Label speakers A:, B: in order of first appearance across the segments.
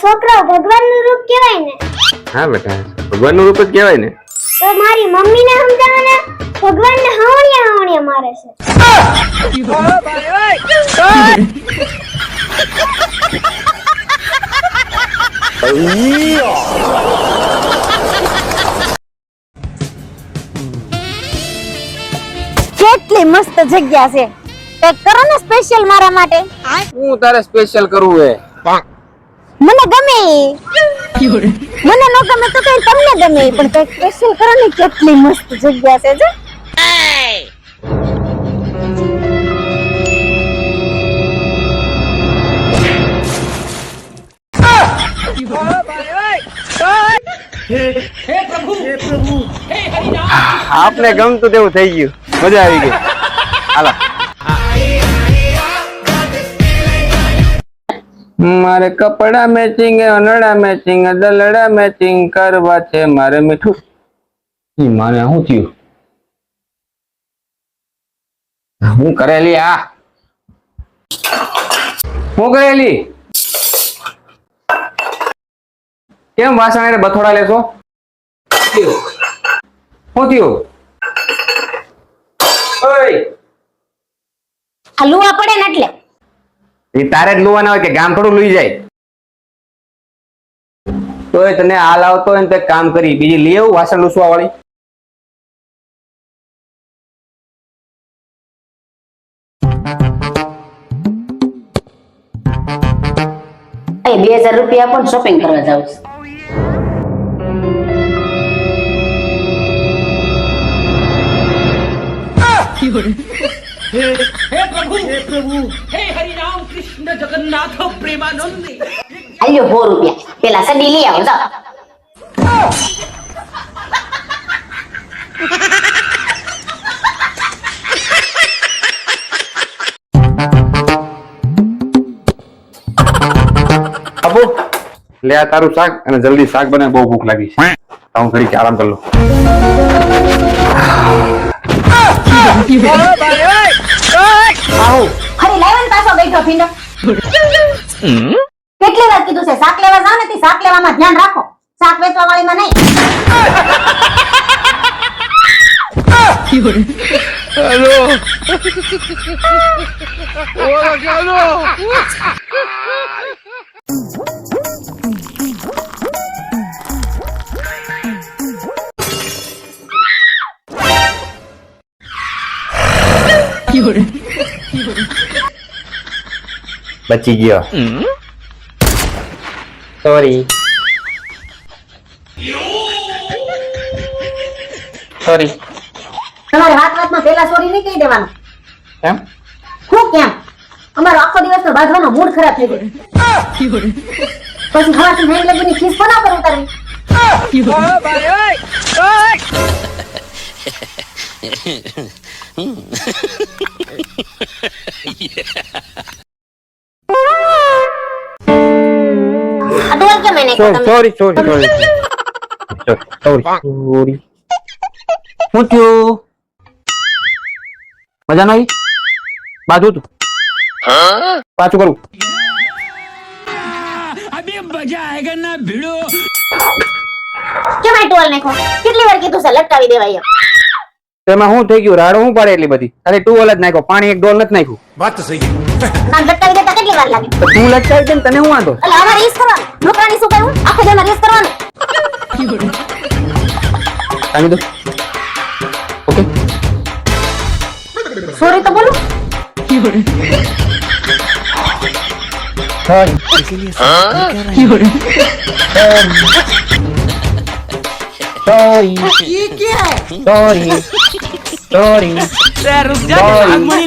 A: છોકરાઓ ભગવાનનું રૂપ કહેવાય ને.
B: હા બેટા ભગવાનનું રૂપ જ કહેવાય ને.
A: તો મારી મમ્મીને ભગવાન ભગવાનને હાવણિયા હાવણિયા મારે છે.
C: કેટલી મસ્ત જગ્યા છે. કંઈક કરો ને સ્પેશિયલ મારા માટે.
B: હું તારે સ્પેશિયલ કરવું હે.
C: મને ગમે. મને ન ગમે તો કઈ તમને ગમે પણ કઈ સ્પેશિયલ કરો ને કેટલી મસ્ત જગ્યા છે જો.
B: આપને ગમતું તેવું થઈ ગયું. મજા આવી ગઈ. હાલો. મારે કપડા મેચિંગ અનડા મેચિંગ દલડા મેચિંગ કરવા છે મારે મીઠું. ઈ માને શું થયું? હું કરેલી આ. હું કરેલી? કેમ વાસણ હારે બથોડા લેશો? શું થયું? ઓય
C: આ લુવા પડે ને એટલે.
B: એ તારે જ લુવાના હોય કે ગામ થોડું લઈ જાય. તોય તને હાલ આવતો હોય ને તો કામ કરી બીજી લઈ આવું વાસણ લૂસવા વાળી
D: બે હજાર રૂપિયા પણ શોપિંગ કરવા જાઉં છું. આલ્યો સો રૂપિયા. પેલા સડી લઈ આવો જાઓ.
B: આપો લે આ તારું શાક અને જલ્દી શાક બને બહુ ભૂખ લાગી છે. તો હું ઘડીક આરામ કરી લઉં આવો
C: ફરી લાવન પાછો બેઠો ભીંડો. કેટલી વાર કીધું છે? શાક લેવા જાવ ને તે શાક લેવામાં ધ્યાન રાખો. શાક વેચવા વાળીમાં નહીં
B: બચી ગયો સોરી સોરી
C: તમારે વાત વાતમાં પેલા સોરી નહીં કહી દેવાનું.
B: કેમ?
C: હું કેમ? અમારો આખો દિવસનો બાંધવાનો મૂડ ખરાબ થઈ ગયો. પછી હવાથી નહીં લગીની ખીસ કોના પર ઉતારવી આ તમે?
B: Sorry sorry sorry sorry sorry હું થયું? મજા નહીં બાજુ તું. પાછું કરું.
C: કેમ આ ટોલ નાખો કેટલી વાર કીધું છે લટકાવી દેવાય એમ.
B: તેમાં શું થઈ ગયું? રાડો શું પડે એટલી બધી? અરે ટુવેલ જ નાખ્યો પાણી એક ડોલ નથી નાખ્યું.
C: આમ લટકાવી દેતા કેટલી વાર લાગે?
B: તો તું લટકાઈ દે ને તને હું વાંધો?
C: એટલે આમાં રેસ કરવાનું. નોકરાની શું કહ્યું? આખો દિવસ રેસ કરવાનું.
B: કાઢી દો. ઓકે.
C: સોરી તો બોલું.
B: Sorry sorry sorry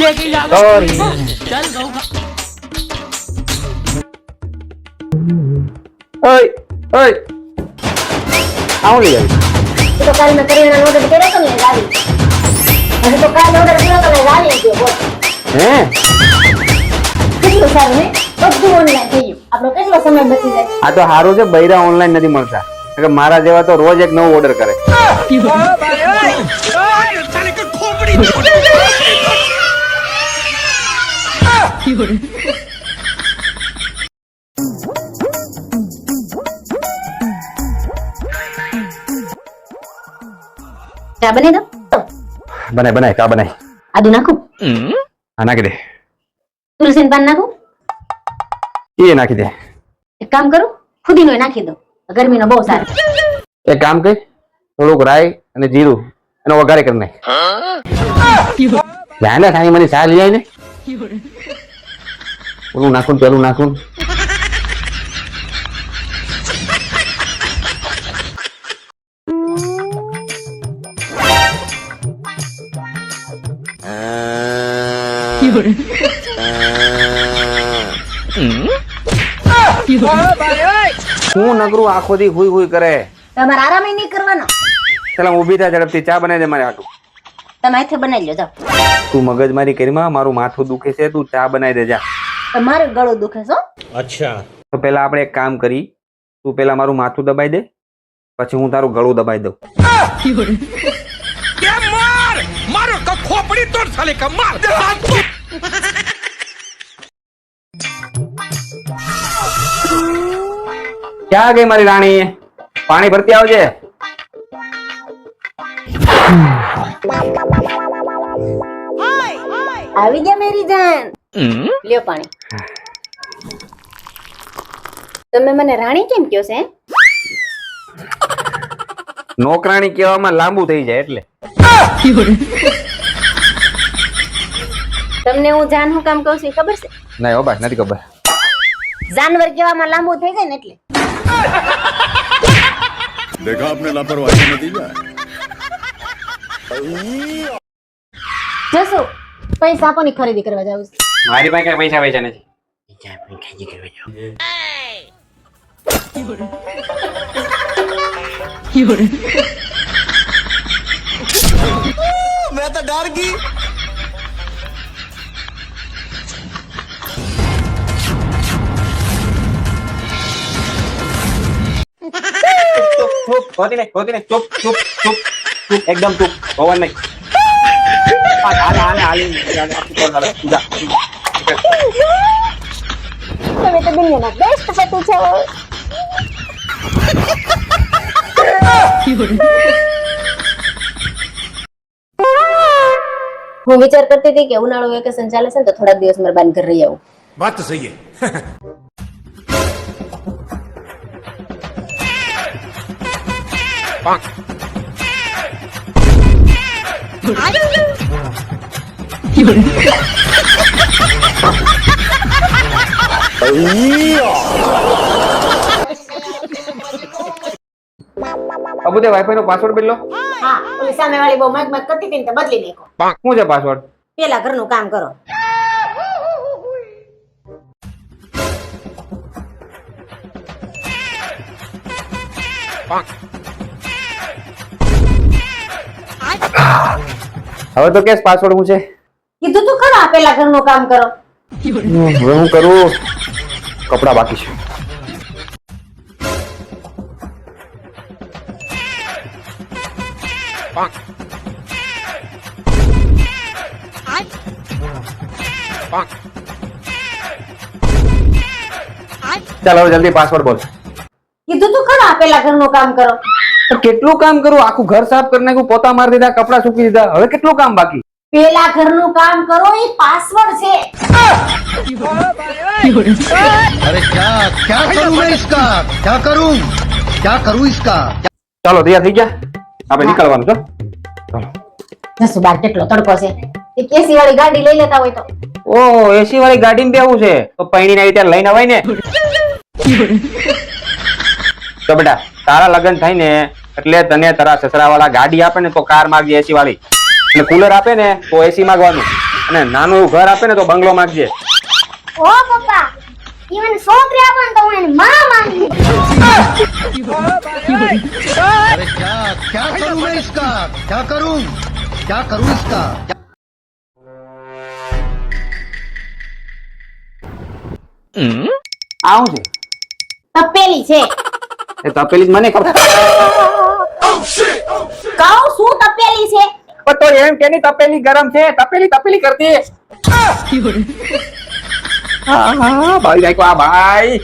B: sorry sorry ઓય ઓય આવું લઈ આવી
C: તો કાલ મેં કરિયાણાનો ઓર્ડર કર્યો તો ને લાવી હજી તો કાલ ઓર્ડર કર્યો તો ને લાવી ગયો બોલ
B: હે
C: કેટલું સારું ને બધું ઓનલાઈન થઈ ગયું આપણો કેટલો સમય બચી જાય
B: આ તો સારું છે બૈરા ઓનલાઈન નથી મળતા કે મારા જેવા તો રોજ એક નવો ઓર્ડર કરે
C: ચા બની દો.
B: બનાય બનાય કા બનાય.
C: આદુ નાખું.
B: હા નાખી દે.
C: તુલસી પાન નાખું.
B: એ નાખી દે.
C: એક કામ કરું ફુદીનો નાખી દો. ગરમીનો બહુ સારો.
B: એક કામ કર થોડુંક રાઈ અને જીરું એનો વઘારે કરી નાખ. ધ્યાન રાખ આની મને ચા લઈ આવી ને. ઓલું નાખું ને પેલું નાખું ને. નગરું નકરું આખો દી હુઈ હુઈ કરે?
C: તમારે આરામ નહીં કરવાનો.
B: ચાલો ઊભી થા ઝડપથી ચા બનાવી દે મારે હાટું.
C: તમે હાથે બનાવી લો જાઓ.
B: તું મગજમારી કરીમાં મારું માથું દુખે છે તું ચા બનાવી દે જા.
C: તમારું ગળું દુખે અચ્છા.
B: તો પેલા આપણે એક કામ કરી તું પેલા મારું માથું દબાઈ દે પછી હું તારું ગળું દબાઈ દઉં.
E: મારો ખોપડી તોડ સાલે
B: ક્યાં ગઈ મારી રાણી? પાણી ભરતી આવજે.
C: આવી ગયા મેરી જાન. લ્યો પાણી. તમે મને રાણી કેમ કયો છે
B: નોકરાણી કહેવામાં લાંબુ થઈ જાય એટલે.
C: તમને હું જાન હું કામ કહું છું એ ખબર છે
B: ના હો બા નથી ખબર
C: જાનવર કહેવામાં લાંબુ થઈ જાય ને એટલે
F: देखा आपने लापरवाही का नतीजा
C: જશો પૈસા આપોની ખરીદી કરવા જાવ
B: મારી પાસે કઈ પૈસા પૈસા નથી
E: मैं तो डर गई
B: ચૂપ હોતી નહીં હોતી નહીં. ચૂપ ચૂપ ચૂપ ચૂપ. એકદમ ચૂપ. હોવા નહીં.
C: હું વિચાર કરતી હતી કે ઉનાળુ વેકેશન ચાલે છે ને તો થોડાક દિવસ મારે બાન ઘર રહી આવું.
E: વાત સહી
B: અબુ તે વાઈફાઈ નો પાસવર્ડ બદલો.
C: હા ઓલી સામે વાળી બહુ મગ મગ કરતી હતી ને તો બદલી નાખો.
B: શું છે પાસવર્ડ
C: પેલા ઘરનું કામ કરો.
B: હવે તો કેસ પાસવર્ડ હું છે?
C: કીધું તો ખરા પેલા ઘરનું કામ કરો.
B: હવે હું કરું? કપડા બાકી છે. ચાલ હવે જલ્દી પાસવર્ડ બોલ.
C: કીધું તો ખરા પેલા ઘરનું કામ કરો.
B: કેટલું કામ કરું? આખું ઘર સાફ કરી નાખ્યું પોતા મારી દીધા કપડા સૂકી દીધા. હવે કેટલું કામ બાકી?
C: પેલા ઘરનું કામ કરો એ પાસવર્ડ છે.
F: અરે ક્યા કરું મેં ઇસકા? ક્યા કરું? ક્યા કરું ઇસકા?
B: ચાલો તૈયાર થઈ ગયા? આપણે નીકળવાનું છો
C: જસુ બાર કેટલો તડકો છે? એ કેસી વાળી ગાડી લઈ લેતા હોય તો.
B: ઓ એસી વાળી ગાડી ને બેવું છે. તો પૈણી ના રીતે લઈને અવાય ને. તો બેટા તારા લગ્ન થાય ને એટલે તને તારા સસરાવાળા ગાડી આપે ને તો કાર માગજે એસી વાળી. અને કુલર આપે ને તો એસી માગવાનું. અને નાનું એવું ઘર આપે ને તો બંગલો માગજે.
A: ઓ પપ્પા
C: ઈવન છે.
B: એ તપેલી જ મને ખબર.
C: કહું શું તપેલી છે?
B: પણ તો એમ કે ની તપેલી ગરમ છે. તપેલી તપેલી કરતી. હા હા ભાઈ ભાઈ આ ભાઈ.